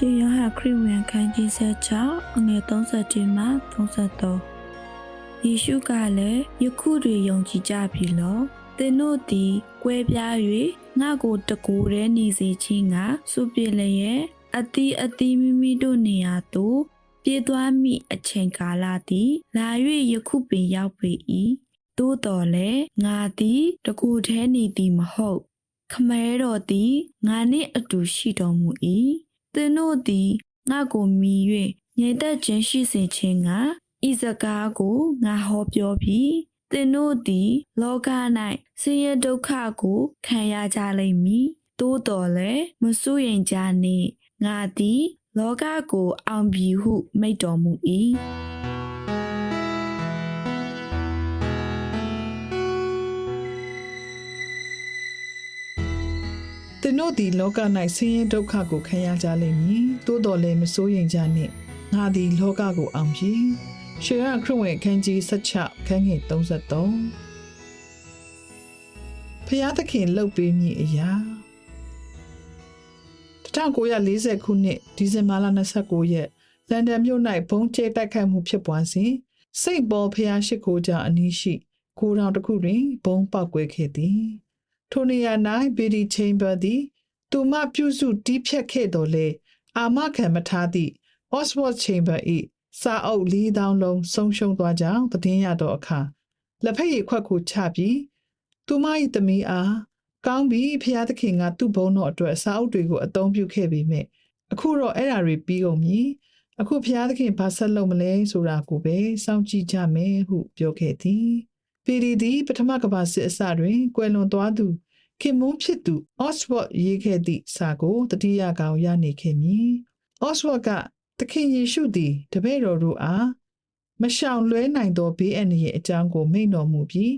ရှင်ယောဟန်ခရစ်ဝင်ခန်းကြီးဆက်6အငယ်37မှ33ယေရှုကလည်းယခုတွေယုံကြည်ကြပြီလောသင်တို့သည်ကွဲပြား၍ငါကိုတကူရဲနေစေခြင်းကစုပြလျက်အတိအတိမိမိတို့နေရာသို့ပြေးသွားမိအချိန်ကာလသည်လာ၍ယခုပင်ရောက်ပေ၏သို့တော်လည်းငါသည်တကူထဲနေသည်မဟုတ် ခမဲတော်သည်ငါနှင့်အတူရှိတော်မူ၏သ င်တို့သည်ငါကိုမြည်၍ငြိမ်သက်ခြင်းရှိစေခြင်းကဤစကားကိုငါဟောပြောပြီးသင်တို့သည် လောက၌ဆင်းရဲဒုက္ခကိုခံရကြလိမ့်မည်သို့တော်လည်းမစိုးရင်ကြနှင့်ငါသည် လောကကိုအောင်ပြီဟုမိန့်တော်မူ၏။ သင်တို့သည်လောက၌ဆင်းရဲဒုက္ခကိုခံရကြလိမ့်မည်သို့တော်လည်းမစိုးရိမ်ကြနှင့်ငါသည်လောကကိုအောင်ပြီရှေရခရစ်ဝင်အခန်းကြီး16ခန်းငယ်33ဖျားသခင်လှုပ်ပေးမည်အရာ1940ခုနှစ်ဒီဇင်ဘာလ29ရက်လန်ဒန်မြို့၌ဘုံကျဲတိုက်ခိုက်မှုဖြစ်ပွားစဉ်စိတ်ပေါ်ဖျားရှိခိုးကြအနီးရှိကိုတော်တစ်ခုတွင်ဘုံပောက်ကွဲခဲ့သည် ထိုနေရာ၌ဗီဒီချမ်ဘာသည်သူမပြုစုတီးဖြတ်ခဲ့တော်လေအာမခံမထားသည့် Oxford Chamber ၏စာအုပ်၄000လုံးဆုံးရှုံးသွားကြောင်းသတင်းရသောအခါလက်ဖက်ရည်ခွက်ကိုချပြီးသူမ၏သမီးအားကောင်းပြီဖျားသခင်ကသူ့ဘုန်းတော်အတွက်စာအုပ်တွေကိုအသုံးပြုခဲ့ပေမဲ့အခုတော့အဲ့ဓာတွေပြီးကုန်ပြီအခုဖျားသခင်ဘာဆက်လုပ်မလဲဆိုတာကိုပဲစောင့်ကြည့်ကြမယ်ဟုပြောခဲ့သည် ပီဒီသည်ပထမကမ္ဘာစစ်အစတွင်ကွယ်လွန်သွားသူခင်မွန်းဖြစ်သူ Oxford ရေးခဲ့သည့်စာကိုတတိယကောင်ရနေခဲ့မည်။ Oxford ကသခင်ယေရှုသည်တပည့်တော်တို့အားမရှောင်လွဲနိုင်သောဘေးအန္တရာယ်အကြောင်းကိုမိန့်တော်မူပြီး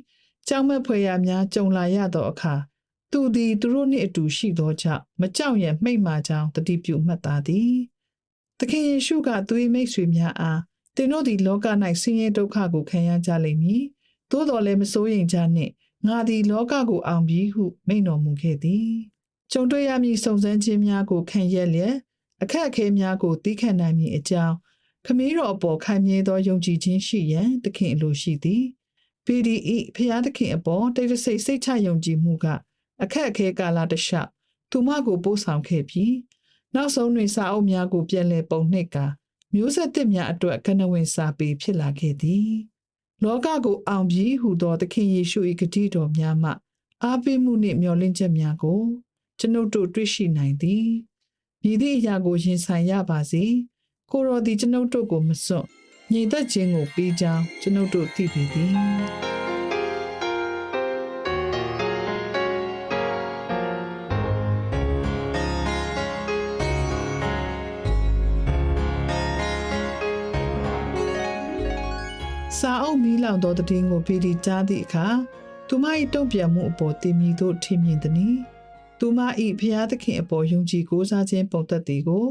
ကြောက်မက်ဖွယ်ရာများကြုံလာရသောအခါသူသည်သူတို့နှင့်အတူရှိသောကြောင့်မကြောက်ရွံ့မိန့်မာကြောင်းတတိပြုမှတ်သားသည်။သခင်ယေရှုကသူ၏မိတ်ဆွေများအားသင်တို့သည်လောက၌ဆင်းရဲဒုက္ခကိုခံရကြလိမ့်မည်။ သို့တော်လည်းမစိုးရိမ်ကြနှင့်ငါသည်လောကကိုအောင်ပြီဟုမိန့်တော်မူခဲ့သည်။ကြုံတွေ့ရမည့်စုံစမ်းခြင်းများကိုခံရက်လျက်အခက်အခဲများကိုသိခံနိုင်မည်အကြောင်းခမည်းတော်အပေါ်ခိုင်မြဲသောယုံကြည်ခြင်းရှိရန်သခင်အလိုရှိသည်။ PDE ဖျားသခင်အပေါ်တိတ်တဆိတ်စိတ်ချယုံကြည်မှုကအခက်အခဲကာလတစ်လျှောက်သူမကိုပို့ဆောင်ခဲ့ပြီးနောက်ဆုံးတွင်စာအုပ်များကိုပြန်လည်ပုံနှိပ်ကာမျိုးဆက်သစ်များအတွက်ကနဝင်စာပေဖြစ်လာခဲ့သည်။ လောကကိုအောင်ပြီဟုသောသခင်ယေရှု၏ဂတိတော်များမှအားပေးမှုနှင့်မျှော်လင့်ချက်များကိုကျွန်ုပ်တို့တွေ့ရှိနိုင်သည်။မြည်သည့်အရာကိုရင်ဆိုင်ရပါစေ။ကိုယ်တော်သည်ကျွန်ုပ်တို့ကိုမစွန့်ငြိမ်သက်ခြင်းကိုပေးကြောင်းကျွန်ုပ်တို့သိပေသည်။ စာအုပ်မီးလောင်သောတည်င်းကိုပြည်တီကြားသည့်အခါသူမ၏တုံ့ပြန်မှုအပေါ်တင်မြည်သို့ထင်မြင်သည်။သူမ၏ဖျားသခင်အပေါ်ယုံကြည်ကိုးစားခြင်းပုံသက်သည်ကို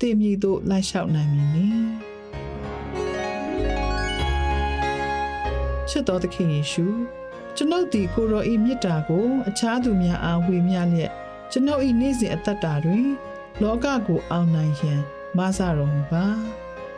တင်မြည်သို့လိုက်လျှောက်နိုင်မည်နီ။ချစ်တော်သခင်ယေရှုကျွန်ုပ်သည်ကိုရောဤမေတ္တာကို အခြားသူများအားဝေမျှလျက်ကျွန်ုပ်၏နေ့စဉ်အသက်တာတွင် လောကကိုအောင်နိုင်ရန်မဆတော်မူပါ။